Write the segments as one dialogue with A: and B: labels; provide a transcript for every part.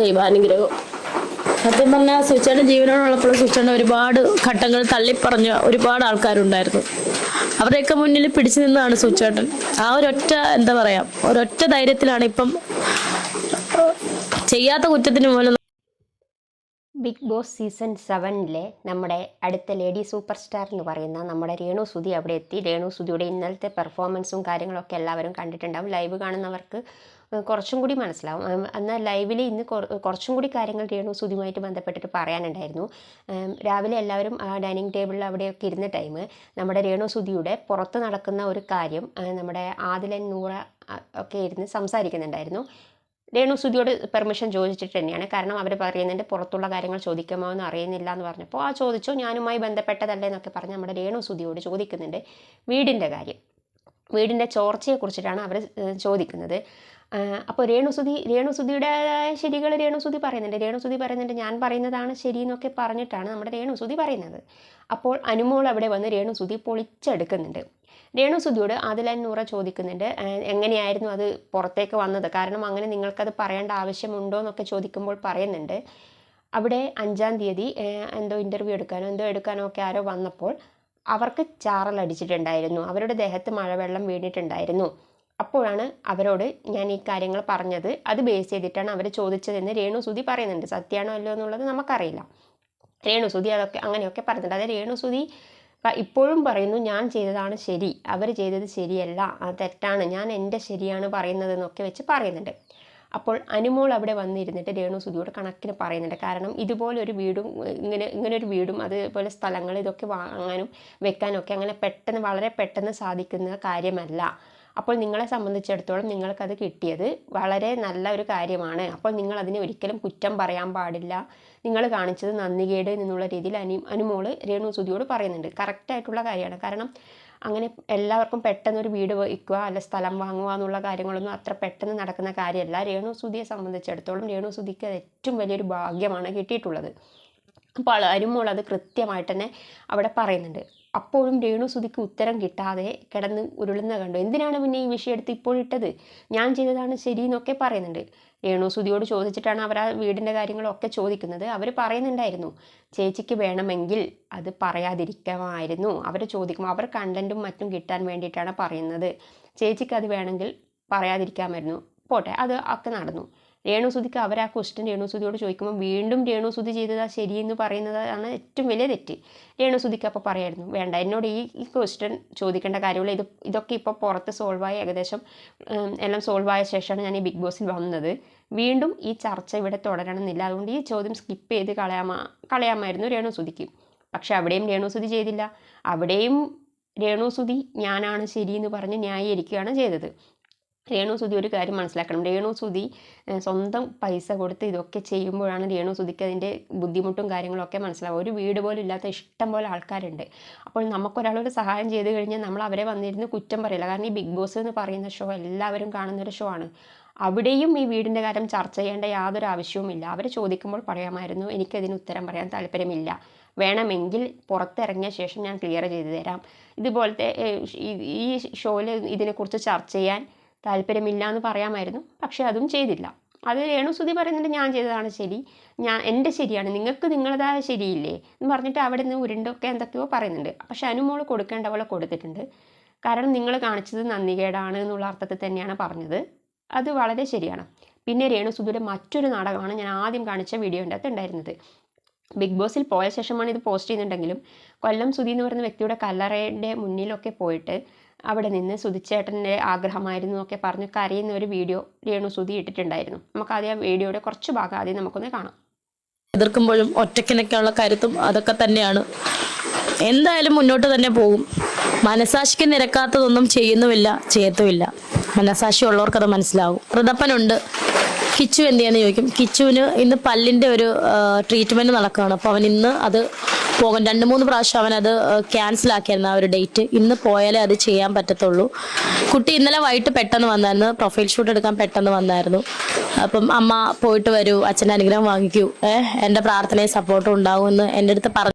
A: ദൈവാനുഗ്രഹം. സത്യം പറഞ്ഞാൽ സുച്ചേട്ട ജീവനോടുള്ളപ്പോൾ സുച്ചേട്ട ഒരുപാട് ഘട്ടങ്ങൾ തള്ളിപ്പറഞ്ഞ ഒരുപാട് ആൾക്കാരുണ്ടായിരുന്നു. അവരെയൊക്കെ മുന്നിൽ പിടിച്ചു നിന്നതാണ് സുച്ചേട്ടൻ ആ ഒരൊറ്റ എന്താ പറയാ ഒരൊറ്റ ധൈര്യത്തിലാണ് ഇപ്പം ചെയ്യാത്ത കുറ്റത്തിന് പോലും
B: ബിഗ് ബോസ് സീസൺ സെവനിലെ നമ്മുടെ അടുത്ത ലേഡി സൂപ്പർ സ്റ്റാർ എന്ന് പറയുന്ന നമ്മുടെ രേണു സുധി അവിടെ എത്തി. രേണു സുധിയുടെ ഇന്നലത്തെ പെർഫോമൻസും കാര്യങ്ങളൊക്കെ എല്ലാവരും കണ്ടിട്ടുണ്ടാവും. ലൈവ് കാണുന്നവർക്ക് കുറച്ചും കൂടി മനസ്സിലാവും. എന്നാൽ ലൈവിൽ ഇന്ന് കുറച്ചും കൂടി കാര്യങ്ങൾ രേണു സുധിയുമായിട്ട് ബന്ധപ്പെട്ടിട്ട് പറയാനുണ്ടായിരുന്നു. രാവിലെ എല്ലാവരും ഡൈനിങ് ടേബിളിൽ അവിടെയൊക്കെ ഇരുന്ന ടൈം നമ്മുടെ രേണു സുധിയുടെ പുറത്ത് നടക്കുന്ന ഒരു കാര്യം നമ്മുടെ ആദിലൻ നൂറ ഒക്കെ ഇരുന്ന് സംസാരിക്കുന്നുണ്ടായിരുന്നു. രേണു സുധിയോട് പെർമിഷൻ ചോദിച്ചിട്ട് തന്നെയാണ്. കാരണം അവർ പറയുന്നുണ്ട് പുറത്തുള്ള കാര്യങ്ങൾ ചോദിക്കുമോ എന്ന് അറിയുന്നില്ല എന്ന് പറഞ്ഞപ്പോൾ ആ ചോദിച്ചു ഞാനുമായി ബന്ധപ്പെട്ടതല്ലേ എന്നൊക്കെ പറഞ്ഞ് നമ്മുടെ രേണു സുധിയോട് ചോദിക്കുന്നുണ്ട് വീടിന്റെ കാര്യം. വീടിന്റെ ചോർച്ചയെക്കുറിച്ചിട്ടാണ് അവർ ചോദിക്കുന്നത്. അപ്പോൾ രേണുസുതി രേണുസുതിയുടേതായ ശരികൾ രേണുസുതി പറയുന്നുണ്ട്. രേണുസുതി പറയുന്നുണ്ട് ഞാൻ പറയുന്നതാണ് ശരി എന്നൊക്കെ പറഞ്ഞിട്ടാണ് നമ്മുടെ രേണുസുതി പറയുന്നത്. അപ്പോൾ അനുമോൾ അവിടെ വന്ന് രേണുസുതി പൊളിച്ചെടുക്കുന്നുണ്ട്. രേണുസുതിയോട് ആദിലാൻ നൂറ ചോദിക്കുന്നുണ്ട് എങ്ങനെയായിരുന്നു അത് പുറത്തേക്ക് വന്നത്? കാരണം അങ്ങനെ നിങ്ങൾക്കത് പറയേണ്ട ആവശ്യമുണ്ടോ എന്നൊക്കെ ചോദിക്കുമ്പോൾ പറയുന്നുണ്ട്. അവിടെ അഞ്ചാം തീയതി എന്തോ ഇന്റർവ്യൂ എടുക്കാനോ എന്തോ എടുക്കാനോ ഒക്കെ ആരോ വന്നപ്പോൾ അവർക്ക് ചാറൽ അടിച്ചിട്ടുണ്ടായിരുന്നു അവരുടെ ദേഹത്ത് മഴവെള്ളം വീണിട്ടുണ്ടായിരുന്നു. അപ്പോഴാണ് അവരോട് ഞാൻ ഈ കാര്യങ്ങൾ പറഞ്ഞത്. അത് ബേസ് ചെയ്തിട്ടാണ് അവർ ചോദിച്ചതെന്ന് രേണുസുതി പറയുന്നുണ്ട്. സത്യമാണോ അല്ലോ എന്നുള്ളത് നമുക്കറിയില്ല. രേണുസുതി അതൊക്കെ അങ്ങനെയൊക്കെ പറഞ്ഞിട്ടുണ്ട്. അതായത് രേണുസുതി ഇപ്പോഴും പറയുന്നു ഞാൻ ചെയ്തതാണ് ശരി. അവർ ചെയ്തത് ശരിയല്ല. അത് തെറ്റാണ്. ഞാൻ എന്റെ ശരിയാണ് പറയുന്നത് എന്നൊക്കെ വെച്ച് പറയുന്നുണ്ട്. അപ്പോൾ അനുമോൾ അവിടെ വന്നിരുന്നിട്ട് രേണു സുധിയോട് കണക്കിന് പറയുന്നുണ്ട്. കാരണം ഇതുപോലൊരു വീടും ഇങ്ങനെ ഇങ്ങനെ ഒരു വീടും അതുപോലെ സ്ഥലങ്ങൾ ഇതൊക്കെ വാങ്ങാനും വെക്കാനും ഒക്കെ അങ്ങനെ പെട്ടെന്ന് വളരെ പെട്ടെന്ന് സാധിക്കുന്ന കാര്യമല്ല. അപ്പോൾ നിങ്ങളെ സംബന്ധിച്ചിടത്തോളം നിങ്ങൾക്കത് കിട്ടിയത് വളരെ നല്ല ഒരു കാര്യമാണ്. അപ്പോൾ നിങ്ങൾ അതിനെ ഒരിക്കലും കുറ്റം പറയാൻ പാടില്ല. നിങ്ങൾ കാണിച്ചത് നന്ദികേട് എന്നുള്ള രീതിയിൽ അനി അനുമോൾ രേണു സുതിയോട് പറയുന്നുണ്ട് കറക്റ്റായിട്ടുള്ള കാര്യമാണ്. കാരണം അങ്ങനെ എല്ലാവർക്കും പെട്ടെന്ന് ഒരു വീട് വയ്ക്കുക അല്ല സ്ഥലം വാങ്ങുക എന്നുള്ള കാര്യങ്ങളൊന്നും അത്ര പെട്ടെന്ന് നടക്കുന്ന കാര്യമല്ല. രേണു സുതിയെ സംബന്ധിച്ചിടത്തോളം രേണു സുതിക്ക് ഏറ്റവും വലിയൊരു ഭാഗ്യമാണ് കിട്ടിയിട്ടുള്ളത്. അപ്പോൾ അനുമോൾ അത് കൃത്യമായിട്ട് തന്നെ അവിടെ പറയുന്നുണ്ട്. അപ്പോഴും രേണു സുധിക്ക് ഉത്തരം കിട്ടാതെ കിടന്ന് ഉരുളുന്ന കണ്ടു. എന്തിനാണ് പിന്നെ ഈ വിഷയം എടുത്ത് ഇപ്പോഴിട്ടത് ഞാൻ ചെയ്തതാണ് ശരി എന്നൊക്കെ പറയുന്നുണ്ട്. രേണു സുധിയോട് ചോദിച്ചിട്ടാണ് അവർ ആ വീടിന്റെ കാര്യങ്ങളൊക്കെ ചോദിക്കുന്നത്. അവർ പറയുന്നുണ്ടായിരുന്നു ചേച്ചിക്ക് വേണമെങ്കിൽ അത് പറയാതിരിക്കാമായിരുന്നു. അവർ ചോദിക്കും അവർ കണ്ടന്റും മറ്റും കിട്ടാൻ വേണ്ടിയിട്ടാണ് പറയുന്നത്. ചേച്ചിക്ക് അത് വേണമെങ്കിൽ പറയാതിരിക്കാമായിരുന്നു. പോട്ടെ. അത് ഒക്കെ നടന്നു. രേണുസുതിക്ക് അവർ ആ ക്വസ്റ്റ്യൻ രേണുസുതിയോട് ചോദിക്കുമ്പോൾ വീണ്ടും രേണുസുതി ചെയ്തതാ ശരിയെന്ന് പറയുന്നതാണ് ഏറ്റവും വലിയ തെറ്റ്. രേണുസുതിക്ക് അപ്പോൾ പറയായിരുന്നു വേണ്ട എന്നോട് ഈ ഈ ക്വസ്റ്റ്യൻ ചോദിക്കേണ്ട കാര്യമില്ല ഇത് ഇതൊക്കെ ഇപ്പോൾ പുറത്ത് സോൾവായി ഏകദേശം എല്ലാം സോൾവായ ശേഷമാണ് ഞാൻ ഈ ബിഗ് ബോസിൽ വന്നത്. വീണ്ടും ഈ ചർച്ച ഇവിടെ തുടരണമെന്നില്ല. അതുകൊണ്ട് ഈ ചോദ്യം സ്കിപ്പ് ചെയ്ത് കളയാമാ കളയാമായിരുന്നു രേണുസുതിക്ക്. പക്ഷെ അവിടെയും രേണുസുതി ചെയ്തില്ല. അവിടെയും രേണുസുതി ഞാനാണ് ശരിയെന്ന് പറഞ്ഞ് ന്യായീകരിക്കുകയാണ് ചെയ്തത്. രേണു സുധി ഒരു കാര്യം മനസ്സിലാക്കണം. രേണു സുധി സ്വന്തം പൈസ കൊടുത്ത് ഇതൊക്കെ ചെയ്യുമ്പോഴാണ് രേണു സുധിക്ക് അതിന്റെ ബുദ്ധിമുട്ടും കാര്യങ്ങളൊക്കെ മനസ്സിലാവുക. ഒരു വീട് പോലും ഇല്ലാത്ത ഇഷ്ടം പോലെ ആൾക്കാരുണ്ട്. അപ്പോൾ നമുക്കൊരാളോട് സഹായം ചെയ്ത് കഴിഞ്ഞാൽ നമ്മൾ അവരെ വന്നിരുന്ന് കുറ്റം പറയില്ല. കാരണം ഈ ബിഗ് ബോസ് എന്ന് പറയുന്ന ഷോ എല്ലാവരും കാണുന്നൊരു ഷോ ആണ്. അവിടെയും ഈ വീടിന്റെ കാര്യം ചർച്ച ചെയ്യേണ്ട യാതൊരു ആവശ്യവുമില്ല അവർ ചോദിക്കുമ്പോൾ പറയാമായിരുന്നു എനിക്കതിന് ഉത്തരം പറയാൻ താല്പര്യമില്ല. വേണമെങ്കിൽ പുറത്തിറങ്ങിയ ശേഷം ഞാൻ ക്ലിയർ ചെയ്തു തരാം. ഇതുപോലത്തെ ഈ ഷോയിൽ ഇതിനെക്കുറിച്ച് ചർച്ച ചെയ്യാൻ താല്പര്യമില്ല എന്ന് പറയാമായിരുന്നു. പക്ഷെ അതും ചെയ്തില്ല. അത് രേണുസുതി പറയുന്നുണ്ട് ഞാൻ ചെയ്തതാണ് ശരി. ഞാൻ എന്റെ ശരിയാണ്. നിങ്ങൾക്ക് നിങ്ങളതായ ശരിയില്ലേ? എന്ന് പറഞ്ഞിട്ട് അവിടെ നിന്ന് ഉരുണ്ടൊക്കെ എന്തൊക്കെയോ പറയുന്നുണ്ട്. പക്ഷെ അനുമോൾ കൊടുക്കേണ്ട പോലെ കൊടുത്തിട്ടുണ്ട്. കാരണം നിങ്ങൾ കാണിച്ചത് നന്ദികേടാണ് എന്നുള്ള അർത്ഥത്തിൽ തന്നെയാണ് പറഞ്ഞത്. അത് വളരെ ശരിയാണ്. പിന്നെ രേണുസുതിയുടെ മറ്റൊരു നാടകമാണ് ഞാൻ ആദ്യം കാണിച്ച വീഡിയോന്റെ അകത്ത് ഉണ്ടായിരുന്നത്. ബിഗ് ബോസിൽ പോയ ശേഷമാണ് ഇത് പോസ്റ്റ് ചെയ്യുന്നുണ്ടെങ്കിലും കൊല്ലം സുധി എന്ന് പറയുന്ന വ്യക്തിയുടെ കല്ലറയുടെ മുന്നിലൊക്കെ പോയിട്ട് അവിടെ നിന്ന് സുധിച്ചേട്ടന്റെ ആഗ്രഹമായിരുന്നു എന്നൊക്കെ പറഞ്ഞ് കരയുന്ന ഒരു വീഡിയോ രേണു സുധി ഇട്ടിട്ടുണ്ടായിരുന്നു. നമുക്ക് ആദ്യം ആ വീഡിയോയുടെ കുറച്ച് ഭാഗം ആദ്യം നമുക്കൊന്ന് കാണാം.
A: എതിർക്കുമ്പോഴും ഒറ്റക്കിനൊക്കെയുള്ള കരുത്തും അതൊക്കെ തന്നെയാണ്. എന്തായാലും മുന്നോട്ട് തന്നെ പോകും. മനസാക്ഷിക്ക് നിരക്കാത്തതൊന്നും ചെയ്യുന്നുമില്ല ചെയ്യത്തുമില്ല. മനസാക്ഷി ഉള്ളവർക്കത് മനസ്സിലാവും. ഋതപ്പനുണ്ട്. കിച്ചു എന്ത് ചെയ്യാന്ന് ചോദിക്കും. കിച്ചുവിന് ഇന്ന് പല്ലിന്റെ ഒരു ട്രീറ്റ്മെന്റ് നടക്കുകയാണ്. അപ്പോൾ അവൻ ഇന്ന് അത് പോകും രണ്ട് മൂന്ന് പ്രാവശ്യം ക്യാൻസൽ ആക്കിയിരുന്നു ആ ഒരു ഡേറ്റ് ഇന്ന് പോയാലേ അത് ചെയ്യാൻ പറ്റത്തുള്ളൂ. കുട്ടി ഇന്നലെ വൈകിട്ട് പെട്ടെന്ന് വന്നായിരുന്നു. പ്രൊഫൈൽ ഷൂട്ട് എടുക്കാൻ പെട്ടെന്ന് വന്നായിരുന്നു. അപ്പം അമ്മ പോയിട്ട് വരൂ അച്ഛന്റെ അനുഗ്രഹം വാങ്ങിക്കൂ ഏഹ് എന്റെ പ്രാർത്ഥനയും സപ്പോർട്ടും ഉണ്ടാകുമെന്ന് എന്റെ അടുത്ത് പറഞ്ഞു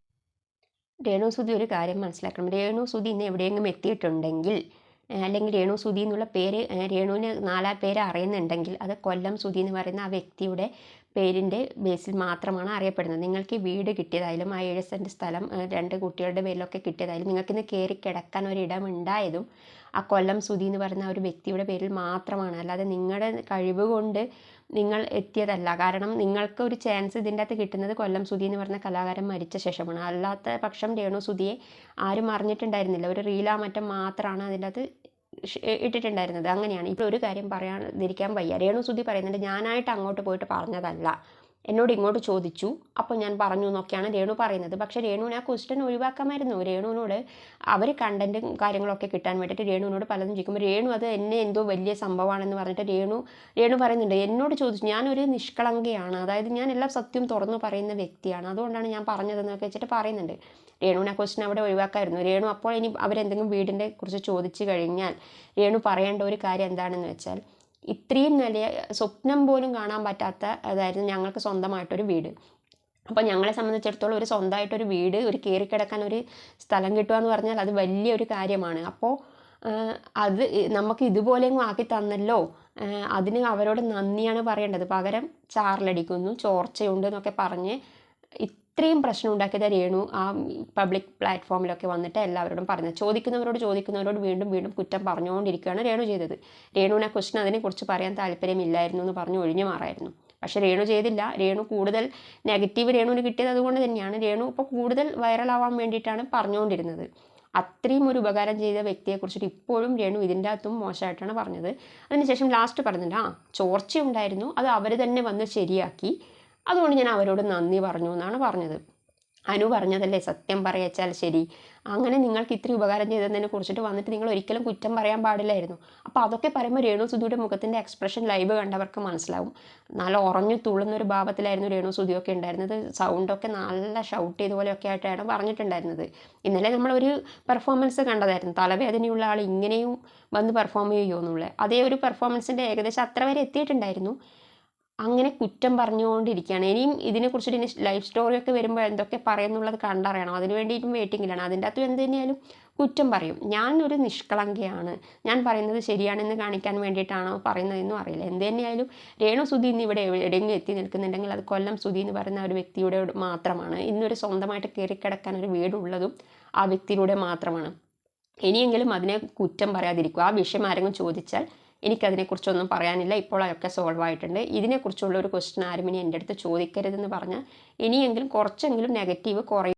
B: രേണു സുധി ഒരു കാര്യം മനസ്സിലാക്കണം. രേണു സുധി ഇന്ന് എവിടെയെങ്കിലും എത്തിയിട്ടുണ്ടെങ്കിൽ അല്ലെങ്കിൽ രേണു സുധി എന്നുള്ള പേര് രേണുവിന് നാലാ പേര് അറിയുന്നുണ്ടെങ്കിൽ അത് കൊല്ലം സുധി എന്ന് പറയുന്ന ആ വ്യക്തിയുടെ പേരിന്റെ ബേസിൽ മാത്രമാണ് അറിയപ്പെടുന്നത്. നിങ്ങൾക്ക് ഈ വീട് കിട്ടിയതായാലും ആ ഏഴ് സെന്റ് സ്ഥലം രണ്ട് കുട്ടികളുടെ പേരിലൊക്കെ കിട്ടിയതായാലും നിങ്ങൾക്കിന്ന് കയറി കിടക്കാൻ ഒരിടം ഉണ്ടായതും ആ കൊല്ലം സുധി എന്ന് പറയുന്ന ഒരു വ്യക്തിയുടെ പേരിൽ മാത്രമാണ്. അല്ലാതെ നിങ്ങളുടെ കഴിവ് കൊണ്ട് നിങ്ങൾ എത്തിയതല്ല. കാരണം നിങ്ങൾക്ക് ഒരു ചാൻസ് ഇതിന്റെ അകത്ത് കിട്ടുന്നത് കൊല്ലം സുധി എന്ന് പറയുന്ന കലാകാരൻ മരിച്ച ശേഷമാണ്. അല്ലാത്ത പക്ഷം രേണു സുധിയെ ആരും അറിഞ്ഞിട്ടുണ്ടായിരുന്നില്ല. ഒരു റീലാമറ്റം മാത്രമാണ് അതിന്റെ അകത്ത് ഇട്ടിട്ടുണ്ടായിരുന്നത്. അങ്ങനെയാണ്. ഇപ്പോൾ ഒരു കാര്യം പറയാതിരിക്കാൻ വയ്യ. രേണു സുധി പറയുന്നുണ്ട് ഞാനായിട്ട് അങ്ങോട്ട് പോയിട്ട് പറഞ്ഞതല്ല. എന്നോട് ഇങ്ങോട്ട് ചോദിച്ചു. അപ്പോൾ ഞാൻ പറഞ്ഞു എന്നൊക്കെയാണ് രേണു പറയുന്നത്. പക്ഷേ രേണുവിനെ ആ ക്വസ്റ്റ്യൻ ഒഴിവാക്കാമായിരുന്നു. രേണുവിനോട് അവർ കണ്ടന്റും കാര്യങ്ങളൊക്കെ കിട്ടാൻ വേണ്ടിയിട്ട് രേണുവിനോട് പലതും ചോദിക്കുമ്പോൾ രേണു അത് എന്നെ എന്തോ വലിയ സംഭവമാണെന്ന് പറഞ്ഞിട്ട് രേണു രേണു പറയുന്നുണ്ട് എന്നോട് ചോദിച്ചു. ഞാനൊരു നിഷ്കളങ്കയാണ്. അതായത് ഞാൻ എല്ലാ സത്യവും തുറന്നു പറയുന്ന വ്യക്തിയാണ്. അതുകൊണ്ടാണ് ഞാൻ പറഞ്ഞതെന്നൊക്കെ വെച്ചിട്ട് പറയുന്നുണ്ട്. രേണുവിനെ ക്വസ്റ്റ്യൻ അവിടെ ഒഴിവാക്കായിരുന്നു. രേണു അപ്പോൾ ഇനി അവരെന്തെങ്കിലും വീടിന്റെ കുറിച്ച് ചോദിച്ചു കഴിഞ്ഞാൽ രേണു പറയേണ്ട ഒരു കാര്യം എന്താണെന്ന് വെച്ചാൽ ഇത്രയും നല്ല സ്വപ്നം പോലും കാണാൻ പറ്റാത്ത അതായിരുന്നു ഞങ്ങൾക്ക് സ്വന്തമായിട്ടൊരു വീട്. അപ്പോൾ ഞങ്ങളെ സംബന്ധിച്ചിടത്തോളം ഒരു സ്വന്തമായിട്ടൊരു വീട് ഒരു കയറിക്കിടക്കാൻ ഒരു സ്ഥലം കിട്ടുക എന്ന് പറഞ്ഞാൽ അത് വലിയൊരു കാര്യമാണ്. അപ്പോൾ അത് നമുക്ക് ഇതുപോലെയെങ്കിലും ആക്കി തന്നല്ലോ അതിന് അവരോട് നന്ദിയാണ് പറയേണ്ടത്. പകരം ചാറിലടിക്കുന്നു ചോർച്ചയുണ്ട് എന്നൊക്കെ പറഞ്ഞ് ഇത്രയും പ്രശ്നം ഉണ്ടാക്കിയത് രേണു ആ പബ്ലിക് പ്ലാറ്റ്ഫോമിലൊക്കെ വന്നിട്ട് എല്ലാവരോടും പറഞ്ഞത്. ചോദിക്കുന്നവരോട് ചോദിക്കുന്നവരോട് വീണ്ടും വീണ്ടും കുറ്റം പറഞ്ഞുകൊണ്ടിരിക്കുകയാണ് രേണു ചെയ്തത്. രേണുവിനെ ക്വസ്റ്റൻ അതിനെക്കുറിച്ച് പറയാൻ താല്പര്യമില്ലായിരുന്നു എന്ന് പറഞ്ഞ് ഒഴിഞ്ഞു മാറായിരുന്നു. പക്ഷെ രേണു ചെയ്തില്ല. രേണു കൂടുതൽ നെഗറ്റീവ് രേണുവിന് കിട്ടിയത് അതുകൊണ്ട് തന്നെയാണ്. രേണു ഇപ്പോൾ കൂടുതൽ വൈറലാവാൻ വേണ്ടിയിട്ടാണ് പറഞ്ഞുകൊണ്ടിരുന്നത്. അത്രയും ഒരു ഉപകാരം ചെയ്ത വ്യക്തിയെക്കുറിച്ചിട്ട് ഇപ്പോഴും രേണു ഇതിന്റെ അകത്തും മോശമായിട്ടാണ് പറഞ്ഞത്. അതിനുശേഷം ലാസ്റ്റ് പറഞ്ഞില്ല ആ ചോർച്ചയുണ്ടായിരുന്നു. അത് അവർ തന്നെ വന്ന് ശരിയാക്കി. അതുകൊണ്ട് ഞാൻ അവരോട് നന്ദി പറഞ്ഞു എന്നാണ് പറഞ്ഞത്. അനു പറഞ്ഞതല്ലേ സത്യം പറയച്ചാൽ ശരി. അങ്ങനെ നിങ്ങൾക്ക് ഇത്രയും ഉപകാരം ചെയ്തതിനെ കുറിച്ചിട്ട് വന്നിട്ട് നിങ്ങൾ ഒരിക്കലും കുറ്റം പറയാൻ പാടില്ലായിരുന്നു. അപ്പോൾ അതൊക്കെ പറയുമ്പോൾ രേണു സുധിയുടെ മുഖത്തിന്റെ എക്സ്പ്രഷൻ ലൈവ് കണ്ടവർക്ക് മനസ്സിലാവും. നല്ല ഉറഞ്ഞു തുള്ളുന്ന ഒരു ഭാവത്തിലായിരുന്നു രേണു സുധിയൊക്കെ ഉണ്ടായിരുന്നത്. സൗണ്ടൊക്കെ നല്ല ഷൗട്ട് ചെയ്ത പോലെയൊക്കെ ആയിട്ടാണ് പറഞ്ഞിട്ടുണ്ടായിരുന്നത്. ഇന്നലെ നമ്മളൊരു പെർഫോമൻസ് കണ്ടതായിരുന്നു. തലവേദനയുള്ള ആൾ ഇങ്ങനെയും വന്ന് പെർഫോം ചെയ്യുമോ എന്നുള്ളത്. അതേ ഒരു പെർഫോമൻസിന്റെ ഏകദേശം അത്ര വരെ എത്തിയിട്ടുണ്ടായിരുന്നു. അങ്ങനെ കുറ്റം പറഞ്ഞുകൊണ്ടിരിക്കുകയാണ്. ഇനിയും ഇതിനെക്കുറിച്ചിട്ട് ഇനി ലൈഫ് സ്റ്റോറിയൊക്കെ വരുമ്പോൾ എന്തൊക്കെ പറയുന്നുള്ളത് കണ്ടറിയണം. അതിന് വേണ്ടിയിട്ടും വെയിറ്റിങ്ങിലാണ് അതിന്റെ അകത്തും എന്ത് തന്നെയാലും കുറ്റം പറയും. ഞാൻ ഒരു നിഷ്കളങ്കയാണ്. ഞാൻ പറയുന്നത് ശരിയാണെന്ന് കാണിക്കാൻ വേണ്ടിയിട്ടാണോ പറയുന്നതെന്നും അറിയില്ല. എന്ത് രേണു സുധി ഇന്ന് ഇവിടെ എവിടെയെങ്കിലും എത്തി നിൽക്കുന്നുണ്ടെങ്കിൽ അത് കൊല്ലം സുധി എന്ന് പറയുന്ന ഒരു വ്യക്തിയുടെ മാത്രമാണ്. ഇന്നൊരു സ്വന്തമായിട്ട് കയറിക്കിടക്കാൻ ഒരു വീടുള്ളതും ആ വ്യക്തിയിലൂടെ മാത്രമാണ്. ഇനിയെങ്കിലും അതിനെ കുറ്റം പറയാതിരിക്കുക. ആ വിഷയം ആരെങ്കിലും ചോദിച്ചാൽ എനിക്കതിനെക്കുറിച്ചൊന്നും പറയാനില്ല. ഇപ്പോൾ അതൊക്കെ സോൾവ് ആയിട്ടുണ്ട്. ഇതിനെക്കുറിച്ചുള്ള ഒരു ക്വസ്റ്റ്യൻ ആരും ഇനി എന്റെ അടുത്ത് ചോദിക്കരുതെന്ന് പറഞ്ഞാൽ ഇനിയെങ്കിലും കുറച്ചെങ്കിലും നെഗറ്റീവ് കുറയും.